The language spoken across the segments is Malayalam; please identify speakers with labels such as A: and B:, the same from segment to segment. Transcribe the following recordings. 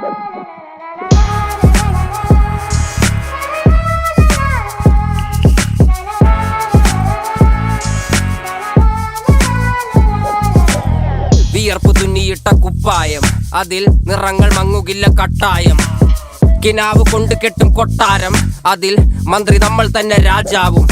A: വിയർപ്പ് കുപ്പായം. അതിൽ നിറങ്ങൾ മങ്ങുകില്ല കട്ടായം. കിനാവ് കൊണ്ട് കെട്ടും കൊട്ടാരം. അതിൽ മന്ത്രി നമ്മൾ തന്നെ രാജാവും.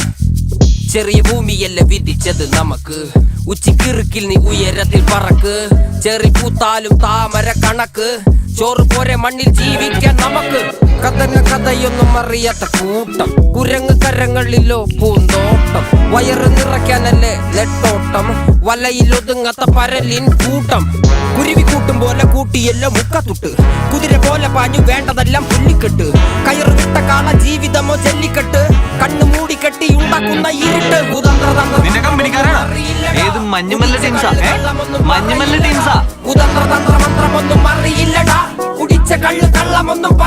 A: ചെറിയ ഭൂമിയല്ല വിധിച്ചത് നമുക്ക്. ഉച്ചിക്കിറുക്കിൽ നീ ഉയരത്തിൽ പറക്ക്. ചെറി പൂത്താലും താമര കണക്ക്. ചോറ് പോരെ മണ്ണിൽ ജീവിക്കാൻ നമുക്ക്. കഥങ്ങ കഥയൊന്നും അറിയാത്ത കൂട്ടം. കുരങ്ങ് കരങ്ങളിലോ പൂന്തോട്ടം. വയറ് നിറയ്ക്കാനല്ലേ നെട്ടോട്ടം. വലയിൽ ഒതുങ്ങാത്ത പരലിൻ കൂട്ടം. കുരുവി കൂട്ടും പോലെ കൂട്ടിയല്ലോ മുക്കത്തുട്ട്. കുതിര പോലെ പാഞ്ഞു വേണ്ടതെല്ലാം പുള്ളിക്കെട്ട് കയറ് വിട്ട കാള ജീവിതമോ ചെല്ലിക്കെട്ട് കണ്ണു മൂടിക്കെട്ടി ഉണ്ടാക്കുന്ന ഇരുട്ട് കുതന്ത്രതന്ത്ര
B: നിന്റെ കമ്പനിക്കാരാണ്? ഏത് മഞ്ഞുമല്ല ടീംസാ? മഞ്ഞുമല്ല ടീംസാ?
A: la mundo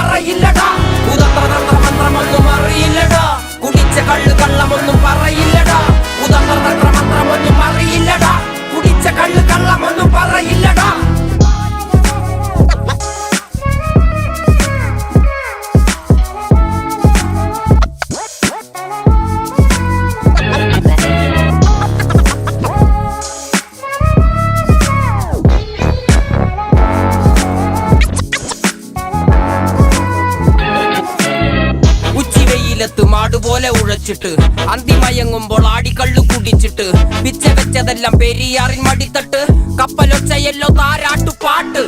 A: ഉച്ചിവെയിലത്ത് മാടുപോലെ ഉഴച്ചിട്ട്. അന്തിമയങ്ങുമ്പോൾ ആടിക്കള്ളു കുടിച്ചിട്ട്. പിച്ച വെച്ചതെല്ലാം പെരിയാറിൻ മടിത്തട്ട്. കപ്പലൊച്ചയല്ലോ താരാട്ടു പാട്ട്.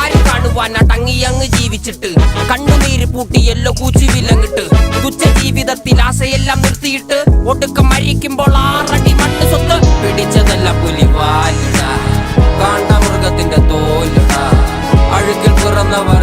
A: ആര് കാണുവാൻ അടങ്ങിയങ്ങ് ജീവിച്ചിട്ട്. കണ്ണുനീര് പൂട്ടിയല്ലോ കൂച്ചി വിലങ്ങിട്ട്. തുച്ഛ ജീവിതത്തിൽ ആശയെല്ലാം നിർത്തിയിട്ട്. ഒടുക്കം മരിക്കുമ്പോൾ ആറടി മണ്ണ് സ്വത്ത്. പിടിച്ചതെല്ലാം പുലിവാലിട. കാണ്ട മൃഗത്തിന്റെ തോലിട. അഴുകിൽ പിറന്നവരാണടാ